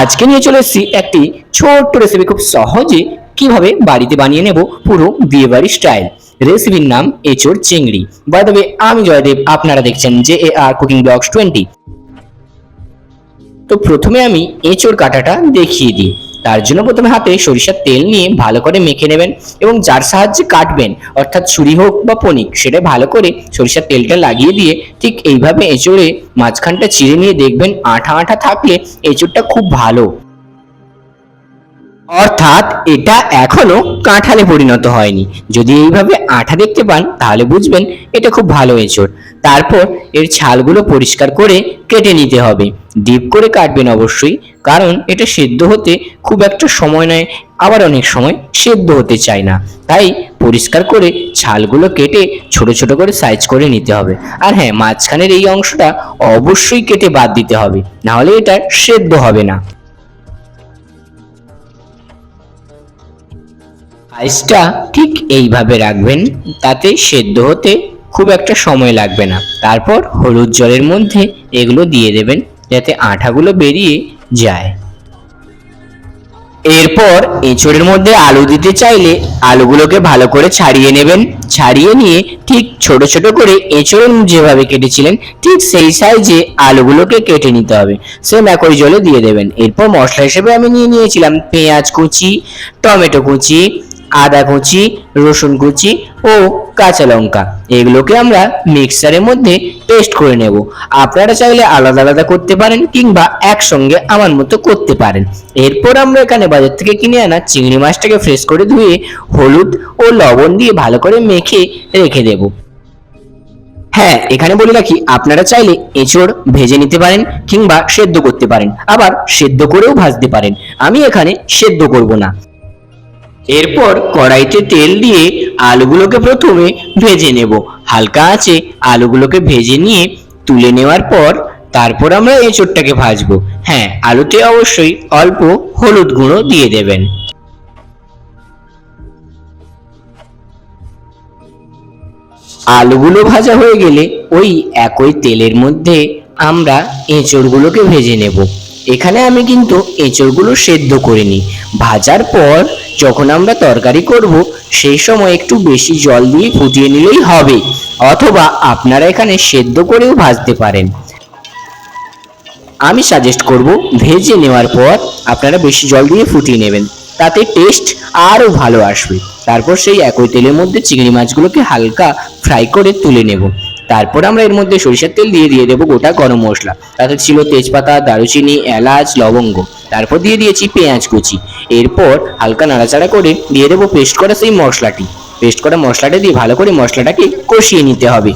আজকে নিয়ে চলে এসেছি একটি ছোট্ট রেসিপি খুব সহজে কীভাবে বাড়িতে বানিয়ে নেব পুরো বিয়েবাড়ি স্টাইল রেসিপির নাম এচোর চিংড়ি। বাই তবে আমি জয়দেব, আপনারা দেখছেন J A R cooking blogs twenty তো প্রথমে আমি এঁচোড় কাটাটা দেখিয়ে দিই। তার জন্য প্রথমে হাতে সরিষার তেল নিয়ে ভালো করে মেখে নেবেন এবং যার সাহায্যে কাটবেন, অর্থাৎ ছুরি হোক বা পনিক সেটা ভালো করে সরিষার তেলটা লাগিয়ে দিয়ে ঠিক এইভাবে এঁচোড়ে মাঝখানটা চিড়ে নিয়ে দেখবেন আঠা আঠা থাকলে এঁচোড়টা খুব ভালো। অর্থাৎ এটা এখনও কাঁঠালে পরিণত হয়নি। যদি এইভাবে আঠা দেখতে পান, তাহলে বুঝবেন এটা খুব ভালো এঁচড়। তারপর এর ছালগুলো পরিষ্কার করে কেটে নিতে হবে। ডিপ করে কাটবেন অবশ্যই, কারণ এটা সেদ্ধ হতে খুব একটা সময় নেয়, আবার অনেক সময় সেদ্ধ হতে চায় না। তাই পরিষ্কার করে ছালগুলো কেটে ছোট ছোট করে সাইজ করে নিতে হবে। আর হ্যাঁ মাঝখানের এই অংশটা অবশ্যই কেটে বাদ দিতে হবে, নাহলে এটা সেদ্ধ হবে না। আইসটা ঠিক এইভাবে রাখবেন, তাতে সেদ্ধ হতে খুব একটা সময় লাগবে না। তারপর হলুদ জলের মধ্যে এগুলো দিয়ে দেবেন, যাতে আঠাগুলো বেরিয়ে যায়। এরপর এঁচড়ের মধ্যে আলু দিতে চাইলে আলুগুলোকে ভালো করে ছাড়িয়ে নেবেন। ছাড়িয়ে নিয়ে ঠিক ছোট ছোট করে এঁচড় যেভাবে কেটেছিলেন, ঠিক সেই সাইজে আলুগুলোকে কেটে নিতে হবে। সেম একই জলে দিয়ে দেবেন। এরপর মশলা হিসেবে আমি নিয়ে নিয়েছিলাম পেঁয়াজ কুচি, টমেটো কুচি আদা কুচি, রসুন কুচি ও কাঁচা লঙ্কা। এগুলোকে আমরা মিক্সারের মধ্যে পেস্ট করে নেব। আপনারা চাইলে আলাদা আলাদা করতে পারেন কিংবা একসঙ্গে আমার মতো করতে পারেন। এরপর আমরা এখানে বাজার থেকে কিনে আনা চিংড়ি মাছটাকে ফ্রেশ করে ধুয়ে হলুদ ও লবণ দিয়ে ভালো করে মেখে রেখে দেবো। হ্যাঁ এখানে বলে রাখি, আপনারা চাইলে এঁচড় ভেজে নিতে পারেন কিংবা সেদ্ধ করতে পারেন। আবার সেদ্ধ করেও ভাজতে পারেন। আমি এখানে সেদ্ধ করব না। এরপর কড়াইতে তেল দিয়ে আলুগুলোকে প্রথমে ভেজে নেব। হালকা আছে আলুগুলোকে ভেজে নিয়ে তুলে নেওয়ার পর তারপর আমরা এঁচড়টাকে ভাজবো। হ্যাঁ আলুতে অবশ্যই অল্প হলুদ গুঁড়ো দিয়ে দেবেন। আলুগুলো ভাজা হয়ে গেলে ওই একই তেলের মধ্যে আমরা এঁচড়গুলোকে ভেজে নেব। এখানে আমি কিন্তু এঁচড়গুলো সেদ্ধ করিনি। ভাজার পর যখন আমরা তরকারি করব, সেই সময় একটু বেশি জল দিয়ে ফুটিয়ে নিলেই হবে, অথবা আপনারা এখানে সেদ্ধ করেও ভাজতে পারেন। আমি সাজেস্ট করব, ভেজে নেওয়ার পর আপনারা বেশি জল দিয়ে ফুটিয়ে নেবেন, তাতে টেস্ট আরও ভালো আসবে। তারপর সেই একই তেলের মধ্যে চিংড়ি মাছগুলোকে হালকা ফ্রাই করে তুলে নেব। তারপর আমরা এর মধ্যে সরিষার তেল দিয়ে দিয়ে দেবো গোটা গরম মশলা। তাতে ছিল তেজপাতা, দারুচিনি, এলাচ, লবঙ্গ। তারপর দিয়ে দিয়েছি পেঁয়াজ কুচি। এরপর হালকা নাড়াচাড়া করে দিয়ে দেবো পেস্ট করা সেই মশলাটি। পেস্ট করা মশলাটা দিয়ে ভালো করে মশলাটাকে কষিয়ে নিতে হবে।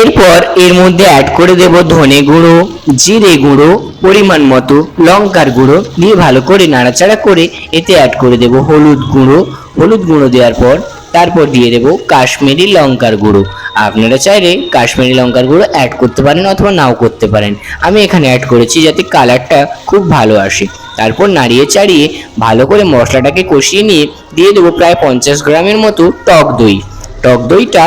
এরপর এর মধ্যে অ্যাড করে দেব ধনে গুঁড়ো, জিরে গুঁড়ো, পরিমাণ মতো লঙ্কার গুঁড়ো দিয়ে ভালো করে নাড়াচাড়া করে এতে অ্যাড করে দেব হলুদ গুঁড়ো। হলুদ গুঁড়ো দেওয়ার পর তারপর দিয়ে দেব কাশ্মীরি লঙ্কার গুঁড়ো। আপনারা চাইলে কাশ্মীরি লঙ্কার গুঁড়ো অ্যাড করতে পারেন অথবা নাও করতে পারেন। আমি এখানে অ্যাড করেছি যাতে কালারটা খুব ভালো আসে। তারপর নাড়িয়ে চাড়িয়ে ভালো করে মশলাটাকে কষিয়ে নিয়ে দিয়ে দেবো প্রায় পঞ্চাশ গ্রামের মতো টক দই। টক দইটা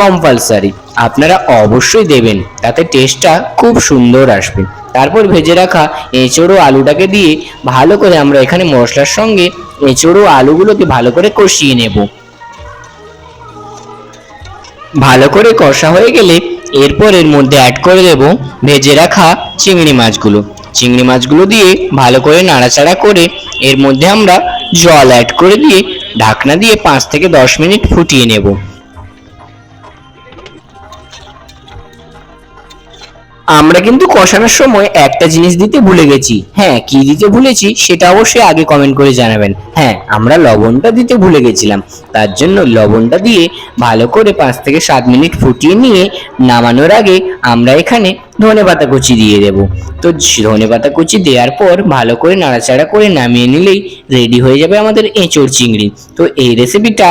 কম্পালসারি আপনারা অবশ্যই দেবেন, তাতে টেস্টটা খুব সুন্দর আসবে। তারপর ভেজে রাখা এঁচড়ো আলুটাকে দিয়ে ভালো করে আমরা এখানে মশলার সঙ্গে এঁচড়ো আলুগুলোকে ভালো করে কষিয়ে নেব। ভালো করে কষা হয়ে গেলে এরপর এর মধ্যে অ্যাড করে দেব ভেজে রাখা চিংড়ি মাছগুলো। চিংড়ি মাছগুলো দিয়ে ভালো করে নাড়াচাড়া করে এর মধ্যে আমরা জল অ্যাড করে দিয়ে ঢাকনা দিয়ে পাঁচ থেকে দশ মিনিট ফুটিয়ে নেব। আমরা কিন্তু কষানোর সময় একটা জিনিস দিতে ভুলে গেছি। হ্যাঁ কি দিতে ভুলেছি সেটা অবশ্যই আগে কমেন্ট করে জানাবেন। হ্যাঁ আমরা লবণটা দিতে ভুলে গেছিলাম। তার জন্য লবণটা দিয়ে ভালো করে পাঁচ থেকে সাত মিনিট ফুটিয়ে নিয়ে নামানোর আগে আমরা এখানে ধনে পাতা কুচি দিয়ে দেব। তো ধনে পাতা কুচি দেওয়ার পর ভালো করে নাড়াচাড়া করে নামিয়ে নিলেই রেডি হয়ে যাবে আমাদের এঁচড় চিংড়ি। তো এই রেসিপিটা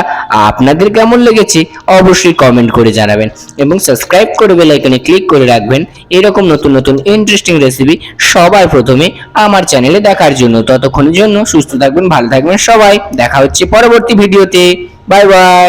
আপনাদের কেমন লেগেছে অবশ্যই কমেন্ট করে জানাবেন এবং সাবস্ক্রাইব করে বেল আইকনে ক্লিক করে রাখবেন। এরকম নতুন নতুন ইন্টারেস্টিং রেসিপি সবার প্রথমে আমার চ্যানেলে দেখার জন্য। ততক্ষণের জন্য সুস্থ থাকবেন, ভালো থাকবেন সবাই। দেখা হচ্ছে পরবর্তী ভিডিওতে বাই বাই